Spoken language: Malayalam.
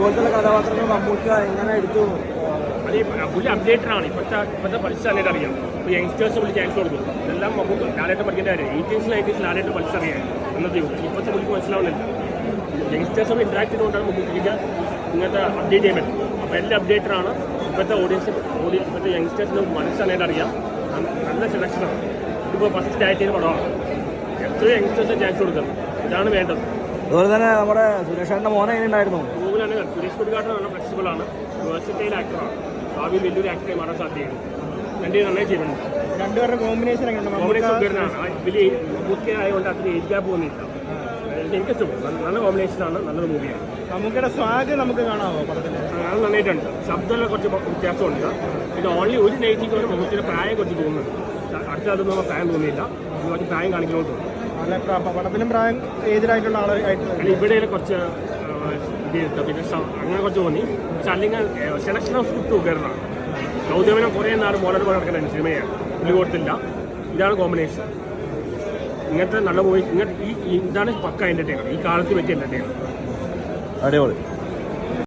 ഇതുപോലത്തെ കഥാപാത്രങ്ങൾ മമ്മൂക്ക എങ്ങനെ എടുത്തു? അത് പുള്ളി അപ്ഡേറ്റഡ് ആണ് ഇപ്പോഴത്തെ ഇപ്പോഴത്തെ പഠിച്ചാലായിട്ട് അറിയാം. ഇപ്പോൾ യങ്സ്റ്റേഴ്സ് പുള്ളി ചാൻസ് കൊടുക്കും. ഇതെല്ലാം നമുക്ക് ലാലേട്ട് പഠിക്കേണ്ട കാര്യം. എയ്റ്റീൻസ് നയന്റീസ് ലാലേട്ട് പഠിച്ചറിയാം അന്നത്തെ ഇപ്പോഴത്തെ പുള്ളിക്ക് മനസ്സിലാവുന്നില്ല. യങ്സ്റ്റേഴ്സ് ഇന്ററാക്ട് ചെയ്തുകൊണ്ടാണ് മമ്മൂക്കിക്ക് ഇങ്ങനത്തെ അപ്ഡേറ്റ് ചെയ്യാൻ പറ്റും അപ്പോൾ എല്ലാം അപ്ഡേറ്റഡ് ആണ്. ഇപ്പോഴത്തെ ഓഡിയൻസ് ഓഡിയൻസ് ഇപ്പോഴത്തെ യങ്സ്റ്റേഴ്സിന് മനസ്സിലായിട്ട് അറിയാം. നല്ല സെലക്ഷനാണ് ഇതിപ്പോൾ ഫസ്റ്റ് ഡയറ്റ് പടമാണ്. എത്രയോ യങ്സ്റ്റേഴ്സിന് ചാൻസ് കൊടുക്കണം ഇതാണ് വേണ്ടത്. അതുപോലെ തന്നെ നമ്മുടെ സുരേഷേട്ടന്റെ മോനെ എങ്ങനെ ഉണ്ടായിരുന്നു ഗൂഗിളാണ് സുരേഷ് കുടിക്കാട്ടൻ നല്ല ഫ്ലെക്സിബിൾ ആണ്. വേഴ്സിറ്റൈൽ ആക്ടറാണ് ഭാവിയിൽ വലിയൊരു ആക്ടറെ മാറാൻ സാധ്യത രണ്ടേ നന്നായി ചെയ്യുന്നുണ്ട്. രണ്ടുപേരുടെ കോമ്പിനേഷൻ കോമ്പിനേഷൻ ഉപകരണമാണ് വലിയ ബുക്ക് ആയതുകൊണ്ട് അത്ര ഏജ് ഗ്യാപ്പ് ഒന്നുമില്ല. എനിക്ക് നല്ല- കോമ്പിനേഷൻ ആണ്. നല്ലൊരു മൂവിയാണ് നമുക്കിടെ സ്വാഗ് നമുക്ക് കാണാമോ പടത്തിൽ അത് നന്നായിട്ടുണ്ട്. ശബ്ദമുള്ള കുറച്ച് വ്യത്യാസമുണ്ട്. പിന്നെ ഓൺലി ഒരു നൈറ്റിക്ക് ഒരു മമ്മൂട്ടിയുടെ പ്രായം കുറച്ച് തോന്നുന്നുണ്ട് അടുത്ത അതൊന്നും പ്രായം തോന്നിയില്ല കുറച്ച് പ്രായം കാണിക്കണമെന്ന് തോന്നുന്നു അല്ല പടത്തിലും പ്രായം ഏജിലായിട്ടുള്ള ആളായിട്ട് അല്ലെങ്കിൽ ഇവിടെ കുറച്ച് ഇത് ചെയ്തിട്ട് പിന്നെ അങ്ങനെ കുറച്ച് തോന്നി. പക്ഷെ അല്ലെങ്കിൽ സെലക്ഷൻ ഓഫ് സ്ക്രിപ്റ്റ് ഉപകരണമാണ് ഗൗതമനം കുറേ നാൾ മോഡൽ പോലെ നടക്കുന്ന സിനിമയാണ് പുള്ളി കൊടുത്തില്ല ഇതാണ് കോമ്പിനേഷൻ ഇങ്ങനത്തെ നല്ല മൂവി ഇങ്ങനത്തെ ഈ- ഇതാണ് പക്ക എന്റർടൈനർ ഈ കാലത്ത് പറ്റിയ എന്റർടൈനർ അടിപൊളി.